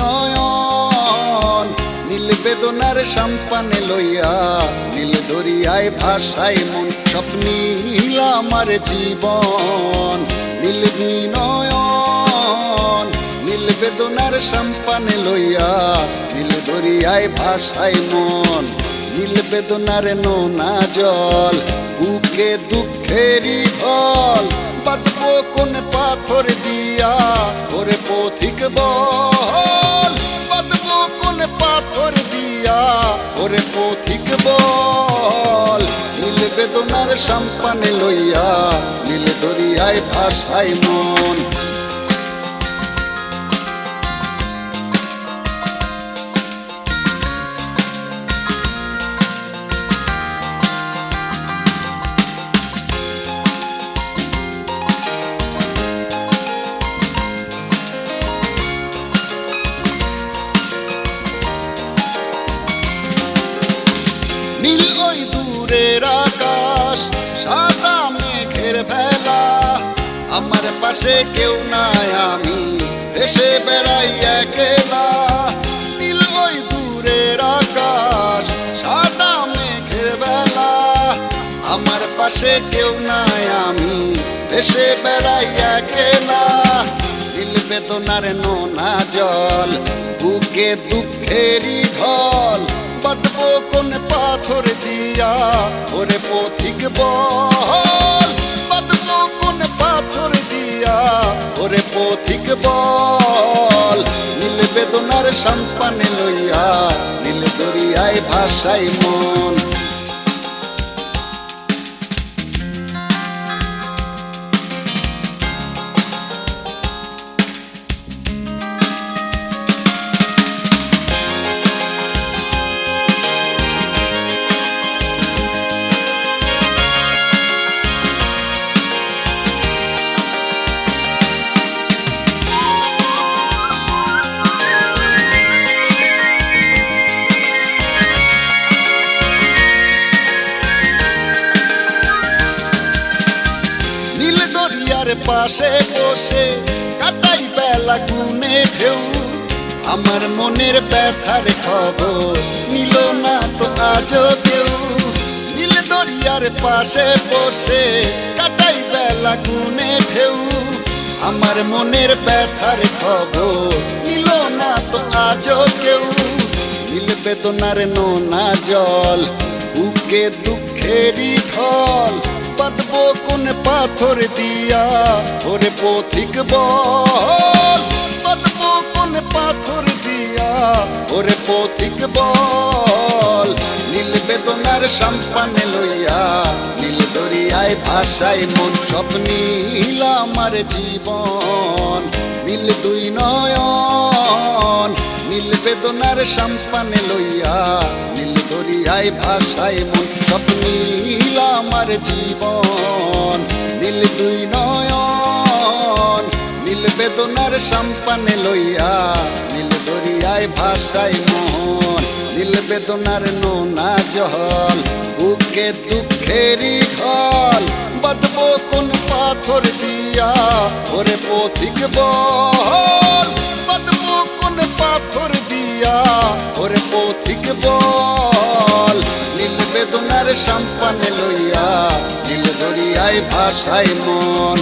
নয়ন নীল বেদনার সম্পানে লইয়া, নীল দরিয়ায় ভাষায় মন স্বপ্নীল আমার জীবন। নীল নয়ন নীল বেদনার সম্পানে লইয়া, নীল দরিয়ায় ভাষায় মন। নীল বেদনার নোনা জল, বুকে দুঃখেরই বাঁধবো কোন পাথর দিয়া, ওরে পথিক বল। বেদনার সম্পানে লইয়া নীল দরিয়ায় ভাষায় মন। আমার পাশে কেউ নাই, আমি এসে বেড়াই একলা। নীল ওই দূরের আকাশ, সাদা মেঘের বেলা। আমার পাশে কেউ নাই, আমি এসে বেড়াই একলা। নীল বেদনার নোনা জল, বুকে দুঃখেরই ঢল। বাঁধবো কোন পাথর দিয়া, ওরে পথিক বল। বল। নীল বেদনার সম্পানে লইয়া নীল দরিয়ায় ভাষায় মন। দরিয়ার পাশে বসে কাটাই বেলা গুনে ঢেউ। আমার মনের ব্যথার খবর নিল না তো আজও কেউ। নীল দরিয়ার পাশে বসে কাটাই বেলা গুনে ঢেউ। আমার মনের ব্যথার খবর নিল না তো আজও কেউ। নীল বেদনার নোনা জল, বুকে দুঃখেরই ঢল। পাথর দিয়া ওরে পথিক বল। বাঁধবো কোন পাথর দিয়া ওরে পথিক বল। নীল বেদনার সম্পানে লইয়া, নীল দরিয়ায় ভাষায় মন স্বপ্নীল আমার জীবন। নীল দুই নয়ন, নীল বেদনার সম্পানে লইয়া, নীল দরিয়ায় ভাষায় মন স্বপ্নীল আমার জীবন। নীল দুই নয়ন, নীল বেদনার সম্পানে লইয়া, নীল দরিয়ায় ভাষায় মন। নীল বেদনার নোনা জল, বুকে দুঃখেরই ঢল। বাঁধবো কোন পাথর দিয়া ওরে পথিক বল। বাঁধবো কোন পাথর দিয়া ওরে পথিক বল। নীল বেদনার সম্পানে লইয়া নীল দরিয়ায় ভাষায় মন।